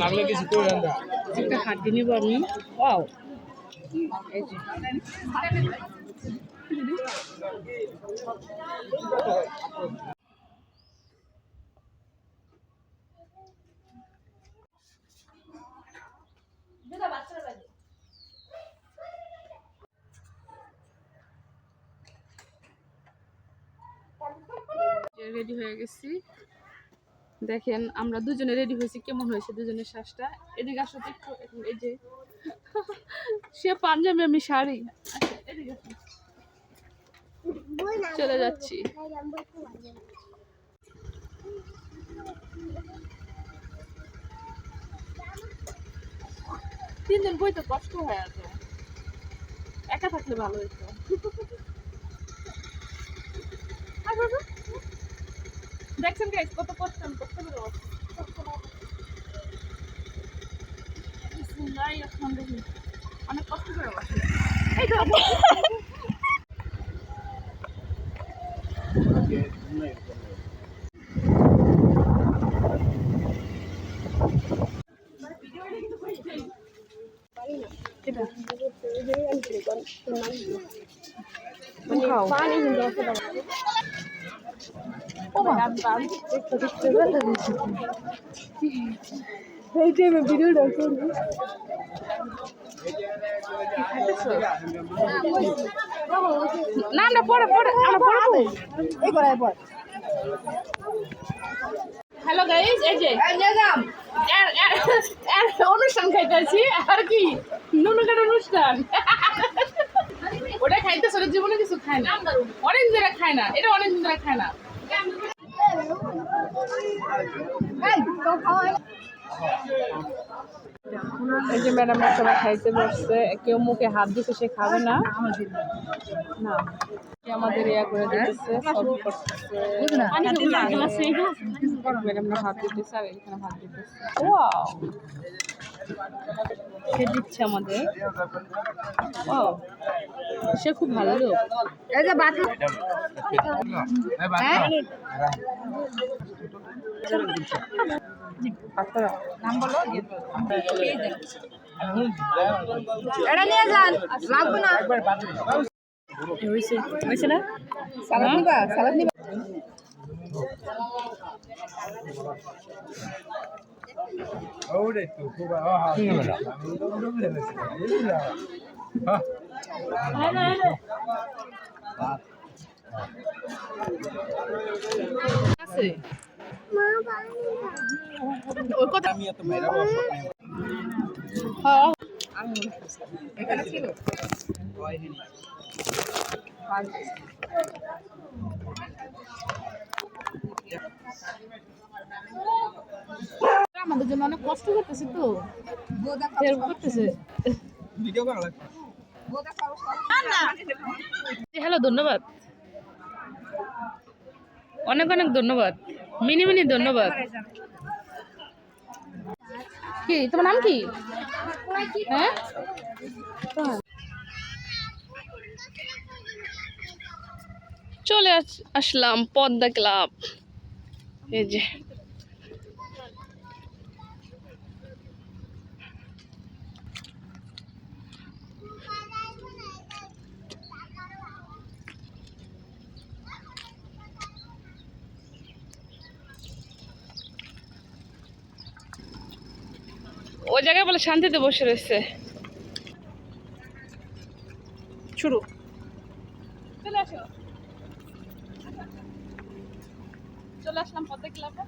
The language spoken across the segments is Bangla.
লাগলে কিছু করে না একটা হাড্ডি নিব আমি। ওয়াও। রেডি হয়ে গেছি। দেখেন, আমরা দুজনে রেডি হয়েছি, কেমন হয়েছে দুজনের শ্বাসটা? এদিকে আসো একটু এই যে, সে পাঞ্জাবি আমি শাড়ি। চলে যাচ্ছি। তিনজন বই তো কষ্ট হয় এত একা থাকলে ভালো হতো গাইস কত আমি করতে বিসমিল্লাহির অনেক কষ্ট করে এই তো। খাও। এই টাইমে ভিডিওটা করব না। না পরে পরে আমরা পরে এই পর হ্যালো গাইস এই যে। এর এর এর অনুষ্ঠান খাইতেছি আর কি? নুনুকার অনুষ্ঠান। ওটা খাইতে ওটা জীবনে কিছু খায় না। অনেক দিন খায় না এটা অনেক দিন খায় না। এই যে ম্যাডামরা সবাই খাইতে বসছে। কেউ মুখে হাত দিতে সে খাবে না। না আমাদের ইয়া করে দিতেছে, সব ম্যাডামরা ভাত দিতেছে, আর এখানে ভাত দিতেছে। সে দিচ্ছে আমাদের। ও সে খুব ভালো লোক। এই যে বাথরুম। হ্যাঁ? নাম বলো এটা নিয়ে যান লাগবে না। হয়েছে হয়েছে না? সালাদ নিবা? সালাদ নিবা? ওরে তো খুব হ্যাঁ। আমাদের জন্য অনেক কষ্ট করতেছে তো। করতেছে। ভিডিও করা লাগবে। হ্যালো, ধন্যবাদ। অনেক অনেক ধন্যবাদ। মিনি মিনি ধন্যবাদ। কি, তোমার নাম কি? হ্যাঁ? চলে আস- আসলাম পদ্মা ক্লাব। এই যে। ওই জায়গায় বলে শান্তিতে বসে রয়েছে। শুরু। চলে আসো। চলে আসলাম পদ্মা ক্লাবে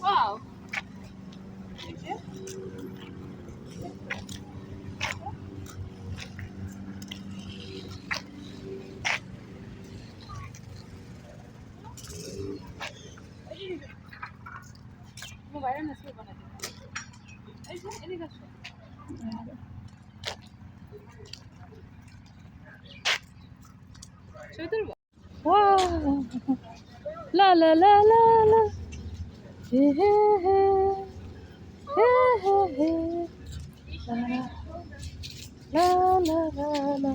Wow. Thank মেসেজ বানাতে এই যে এদিকে আসো ছবি তুলবো লা লা লা লা লা। হে হে হে। হে হে হে। লা লা লা লা।